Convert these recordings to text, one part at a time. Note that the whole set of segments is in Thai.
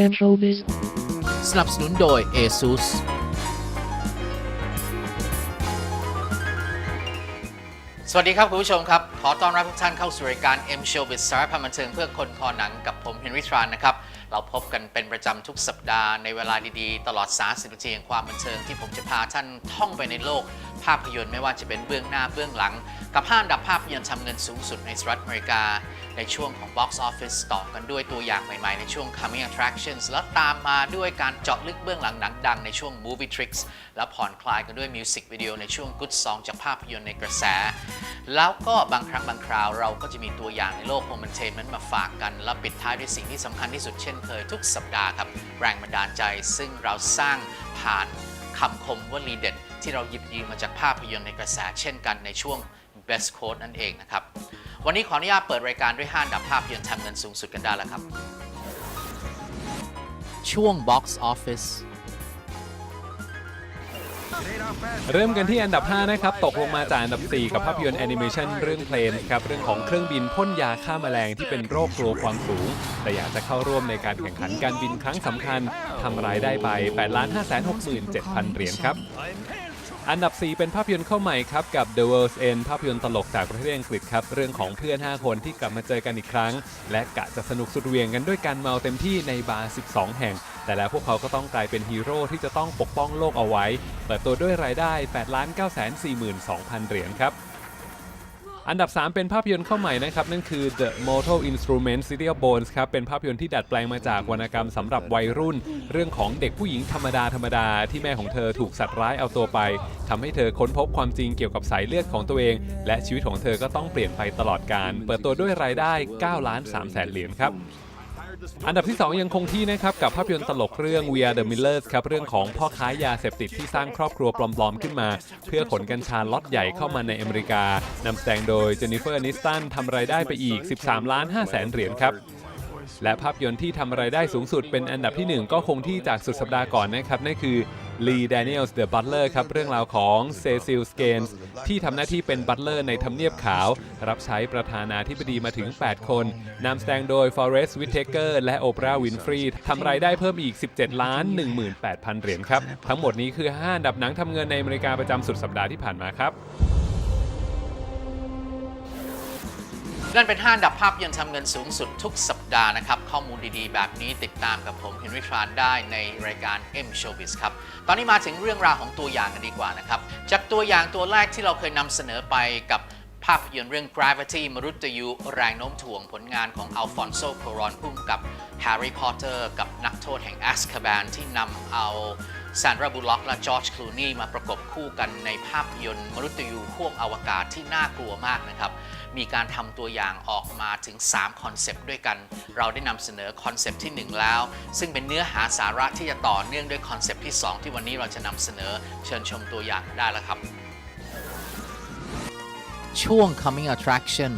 and showbiz. สนับสนุนโดย ASUS สวัสดีครับคุณผู้ชมครับ ขอต้อนรับทุกท่านเข้าสู่รายการ M Showbiz สารพันบันเทิงเพื่อคนคอหนังกับผมเฮนริทรานนะครับ เราพบกันเป็นประจำทุกสัปดาห์ในเวลาดีๆ ตลอด 30 นาทีแห่งความบันเทิงที่ผมจะพาท่านท่องไปในโลก ภาพยนตร์ไม่ว่าจะเป็นเบื้องหน้าเบื้องหลัง กับห้าอันดับภาพยนตร์ทำเงินสูงสุดในสหรัฐอเมริกา ในช่วงของ Box Office ต่อกันด้วยตัวอย่างใหม่ๆ ในช่วง Coming Attractions แล้วตามมาด้วยการเจาะลึกเบื้องหลังหนังดังในช่วง Movie Tricks และผ่อนคลายกันด้วยมิวสิกวิดีโอในช่วง Good Song จากภาพยนตร์ในกระแส แล้วก็บางครั้งบางคราวเราก็จะมีตัวอย่างในโลก Home Entertainment มาฝากกัน และปิดท้ายด้วยสิ่งที่สำคัญที่สุดเช่นเคยทุกสัปดาห์ครับแรงบันดาลใจซึ่งเราสร้างผ่าน คำคมวลีเด็ด ที่เราหยิบยืมมาจากภาพยนตร์ในกระแสเช่นกันในช่วง Best Quote นั่นเองนะครับ วันนี้ขออนุญาตเปิดรายการด้วยห้านดับภาพยนตร์ทำเงินสูงสุดกันได้แล้วครับ ช่วง Box Office เริ่มกันที่อันดับ 5 นะครับ ตกลงมาจากอันดับ 4 กับภาพยนตร์แอนิเมชันเรื่องเพลนครับเรื่องของเครื่องบินพ่นยาฆ่าแมลงที่เป็นโรคกลัวความสูง แต่อยากจะเข้าร่วมในการแข่งขันการบินครั้งสำคัญทำรายได้ไป8 5 6 7 0 0 0เหรียญครับ อันดับ 4 เป็นภาพยนตร์เข้าใหม่ครับกับ The World's End ภาพยนตร์ตลกจากประเทศอังกฤษครับเรื่องของเพื่อน 5 คนที่กลับมาเจอกันอีกครั้ง และกะจะสนุกสุดเวียงกันด้วยการเมาเต็มที่ในบาร์ 12 แห่ง แต่แล้วพวกเขาก็ต้องกลายเป็นฮีโร่ที่จะต้องปกป้องโลกเอาไว้ เปิดตัวด้วยรายได้ 8 9 4 2 0 0 0 เหรียญครับ อันดับ 3 เป็นภาพยนตร์เข้าใหม่นะครับ นั่นคือ The Mortal Instruments City of Bones ครับ เป็นภาพยนตร์ที่ดัดแปลงมาจากวรรณกรรมสำหรับวัยรุ่น เรื่องของเด็กผู้หญิงธรรมดาธรรมดาที่แม่ของเธอถูกสัตว์ร้ายเอาตัวไปทำให้เธอค้นพบความจริงเกี่ยวกับสายเลือดของตัวเอง และชีวิตของเธอก็ต้องเปลี่ยนไปตลอดการ เปิดตัวด้วยรายได้ 9 ล้าน3แสนเหรียญครับ อันดับที่ 2 ยังคงที่นะครับกับภาพยนตร์ตลกเรื่อง We Are the Millers ครับเรื่องของพ่อค้ายาเสพติดที่สร้างครอบครัวปลอมๆขึ้นมา เพื่อขนกัญชาล็อตใหญ่เข้ามาในอเมริกานำแสดงโดยเจนนิเฟอร์นิสตันทำรายได้ไปอีก 13 ล้าน5แสนเหรียญครับ และภาพยนตร์ที่ทำรายได้สูงสุดเป็นอันดับที่ 1 ก็คงที่จากสุดสัปดาห์ก่อนนะครับ นั่นคือ Lee Daniels The Butler ครับ เรื่องราวของเซซิลสเกนส์ที่ทำหน้าที่เป็นบัตเลอร์ในทำเนียบขาว รับใช้ประธานาธิบดีมาถึง 8 คนนำแสดงโดย Forrest Whitaker และโอปราห์วินฟรีทำรายได้เพิ่มอีก 17 ล้าน 18,000 เหรียญครับ ทั้งหมดนี้คือ 5 อันดับหนังทำเงินในอเมริกาประจำสุดสัปดาห์ที่ผ่านมาครับ นั่นเป็น 5 อันดับภาพยนตร์ทำเงินสูงสุดทุกสัปดาห์นะครับ ข้อมูลดีๆ แบบนี้ติดตามกับผมเฮนริทรานได้ในรายการ M Showbiz ครับ ตอนนี้มาถึงเรื่องราวของตัวอย่างกันดีกว่านะครับ จากตัวอย่างตัวแรกที่เราเคยนำเสนอไปกับภาพยนตร์เรื่อง Gravity มรุตยูแรงโน้มถ่วงผลงานของอัลฟอนโซโครอนพุ่มกับ Harry Potter กับนักโทษแห่ง a อสคาบานที่นำเอา แซนดราบูล็อกและจอร์จคลูนีมาประกบคู่กันในภาพยนตร์มรุตยูห่วงอวกาศที่น่ากลัวมากนะครับ มีการทำตัวอย่างออกมาถึง 3 คอนเซปต์ด้วยกัน เราได้นำเสนอคอนเซปต์ที่ 1 แล้ว ซึ่งเป็นเนื้อหาสาระที่จะต่อเนื่องด้วยคอนเซปต์ที่ 2 ที่วันนี้เราจะนำเสนอเชิญชมตัวอย่างได้แล้วครับ ช่วง coming attraction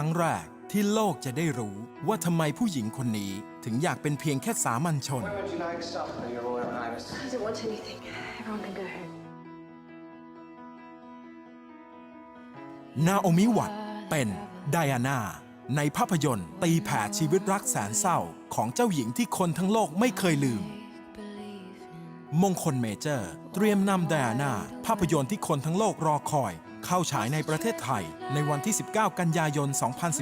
รั้งแรกที่โลกจะได้รู้ว่าทำไมผู้หญิงคนนี้ถึงอยากเป็นเพียงแค่สามัญชน Would you like supper, Your Royal Highness? I don't want anything. Everyone can go home. นาโอมิวัตเป็นไดอาน่าในภาพยนตร์ ตีแผ่ชีวิตรักแสนเศร้าของเจ้าหญิงที่คนทั้งโลกไม่เคยลืม มงคลเมเจอร์ เตรียมนำไดอาน่าภาพยนตร์ที่คนทั้งโลกรอคอย เข้าฉายในประเทศไทยในวันที่ 19 กันยายน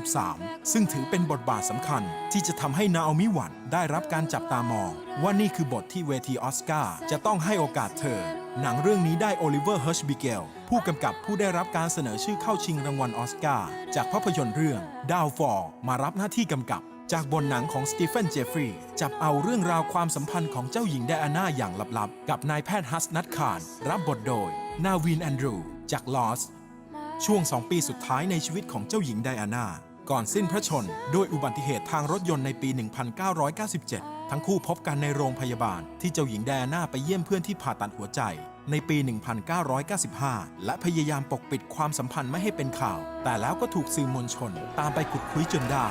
2013 ซึ่งถือเป็นบทบาทสำคัญ ที่จะทำให้นาอมิวัตได้รับการจับตามอง ว่านี่คือบทที่เวทีออสการ์จะต้องให้โอกาสเธอ หนังเรื่องนี้ได้โอลิเวอร์เฮิร์ชบิเกลผู้กำกับผู้ได้รับการเสนอชื่อเข้าชิงรางวัลออสการ์จากภาพยนตร์เรื่องดาวฟอร์มารับหน้าที่กำกับจากบนหนังของสตีเฟน เจฟฟรีย์จับเอาเรื่องราวความสัมพันธ์ของเจ้าหญิงไดอาน่าอย่างลับๆ กับนายแพทย์ฮัสนัทคาร รับบทโดย นาวีนแอนดรู จากลอส ช่วง2ปีสุดท้ายในชีวิตของเจ้าหญิงไดอาน่า ก่อนสิ้นพระชนด้วยอุบัติเหตุทางรถยนต์ในปี 1997 ทั้งคู่พบกันในโรงพยาบาลที่เจ้าหญิงไดอาน่าไปเยี่ยมเพื่อนที่ผ่าตัดหัวใจ ในปี 1995 และพยายามปกปิดความสัมพันธ์ไม่ให้เป็นข่าว แต่แล้วก็ถูกสื่อมวลชน ตามไปขุดคุยจนได้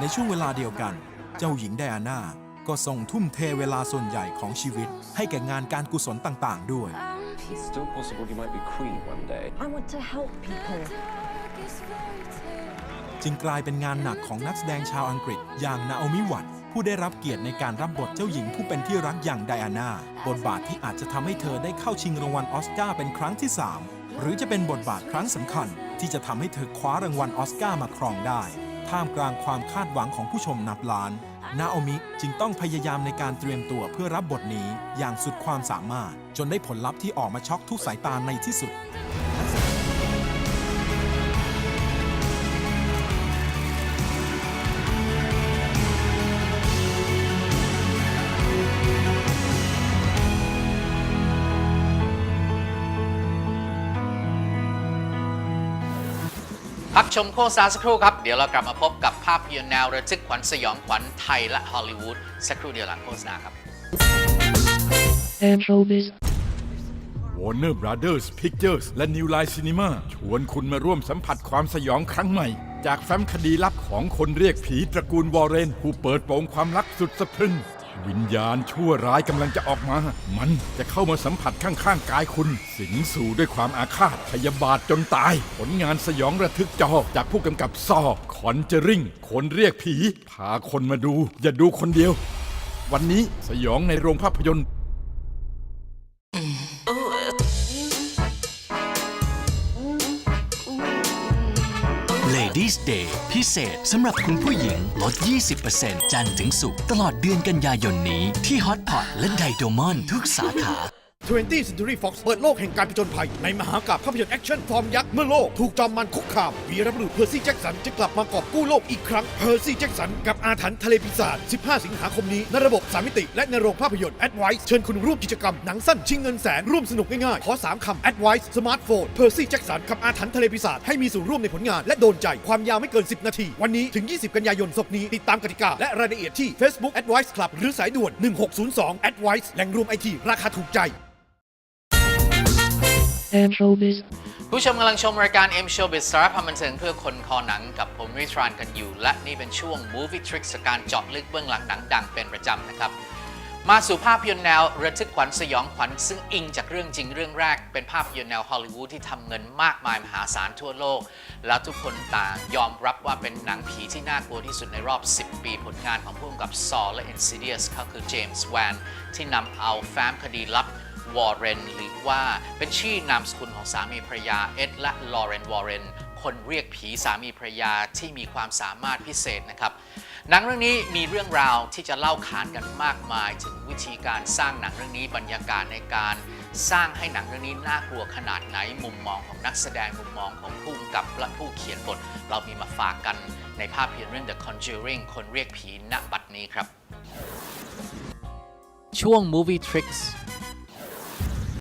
ในช่วงเวลาเดียวกัน เจ้าหญิงไดอาน่าก็ทรงทุ่มเทเวลาส่วนใหญ่ของชีวิต ให้แก่งานการกุศลต่าง ๆ ด้วย It's still possible you might be queen one day. I want to help people. จึงกลายเป็นงานหนักของนักแสดงชาวอังกฤษ อย่างนาโอมิวัตผู้ได้รับเกียรติในการรับบทเจ้าหญิงผู้เป็นที่รักอย่างไดอาน่าบทบาทที่อาจจะทำให้เธอได้เข้าชิงรางวัลออสการ์เป็นครั้งที่ 3 หรือจะเป็นบทบาทครั้งสำคัญ ที่จะทำให้เธอคว้ารางวัลออสการ์มาครองได้ ท่ามกลางความคาดหวังของผู้ชมนับล้าน นาโอมิจึงต้องพยายามในการเตรียมตัวเพื่อรับบทนี้อย่างสุดความสามารถ จนได้ผลลัพธ์ที่ออกมาช็อกทุกสายตาในที่สุด พักชมโฆษณาสักครู่ครับ เดี๋ยวเรากลับมาพบกับภาพยนตร์แนวระทึกขวัญสยองขวัญไทยและฮอลลีวูดสักครู่เดียวหลังโฆษณาครับ and showbiz. Warner Brothers Pictures และ New Line Cinema ชวนคุณมาร่วมสัมผัสความสยองครั้งใหม่ จากแฟ้มคดีลับของคนเรียกผีตระกูลวอร์เรน ผู้เปิดโปงความลับสุดสะพรึง วิญญาณชั่วร้ายกำลังจะออกมา มันจะเข้ามาสัมผัสข้างๆกายคุณ สิงสู่ด้วยความอาฆาตพยาบาทจนตาย ผลงานสยองระทึกจอจากผู้กำกับซอคอนเจอริงคนเรียกผี พาคนมาดู อย่าดูคนเดียว วันนี้สยองในโรงภาพยนตร์ Ladies Day พิเศษสำหรับคุณผู้หญิงลด 20%จันทร์ถึงศุกร์ตลอดเดือนกันยายนนี้ที่ Hot Pot และไดโดมอนทุกสาขา 20 Century Fox เปิดโลกแห่งการผจญภัย ในมหากาพย์ภาพยนตร์แอคชั่นฟอร์มยักษ์เมื่อโลก ถูกจอมมันคุกคาม วีรบุรุษเพอร์ซี่แจ็คสันจะกลับมากอบกู้โลกอีกครั้งเพอร์ซี่แจ็คสันกับอาถรรพ์ทะเลปีศาจ 15 สิงหาคมนี้ในระบบ3มิติ และในโรงภาพยนตร์ Advice เชิญคุณร่วมกิจกรรมหนังสั้นชิงเงินแสนร่วมสนุกง่ายๆขอ3คำ Advice สมาร์ทโฟนเพอร์ซี่แจ็คสันกับอาถรรพ์ทะเลปีศาจให้มีส่วนร่วมในผลงานและโดนใจความยาวไม่เกิน 10 นาที วันนี้ถึง 20 กันยายนศกนี้ติดตามกติกาและรายละเอียดที่ Facebook Advice Club หรือสายด่วน 1602 Advice แหล่งรวมไอทีราคาถูกใจ and showbiz. ผู้ชมกำลังชมรายการ M Show Biz สาระความบันเทิงเพื่อคนคอหนังกับผมริทรานกันอยู่ และนี่เป็นช่วง Movie Tricks การเจาะลึกเบื้องหลังหนังดังเป็นประจำนะครับ มาสู่ภาพยนตร์แนวระทึกขวัญสยองขวัญซึ่งอิงจากเรื่องจริงเรื่องแรก เป็นภาพยนตร์แนวฮอลลีวูดที่ทำเงินมากมายมหาศาลทั่วโลก แล้วทุกคนต่างยอมรับว่าเป็นหนังผีที่น่ากลัวที่สุดในรอบ 10 ปีผลงานของผู้กำกับซอและ Insidious ก็คือเจมส์แวนที่นำเอาแฟ้มคดีลับ วอร์เรนหรือว่าเป็นชื่อนามสกุลของสามีภรรยาเอ็ดและลอเรนวอร์เรนคนเรียกผีสามีภรรยาที่มีความสามารถพิเศษนะครับหนังเรื่องนี้มีเรื่องราวที่จะเล่าขานกันมากมาย ถึงวิธีการสร้างหนังเรื่องนี้บรรยากาศในการสร้างให้หนังเรื่องนี้น่ากลัวขนาดไหนมุมมองของนักแสดงมุมมองของผู้กำกับและผู้เขียนบท เรามีมาฝากกันในภาพยนตร์เรื่อง The Conjuring คนเรียกผีณบัดนี้ครับ ช่วง Movie Tricks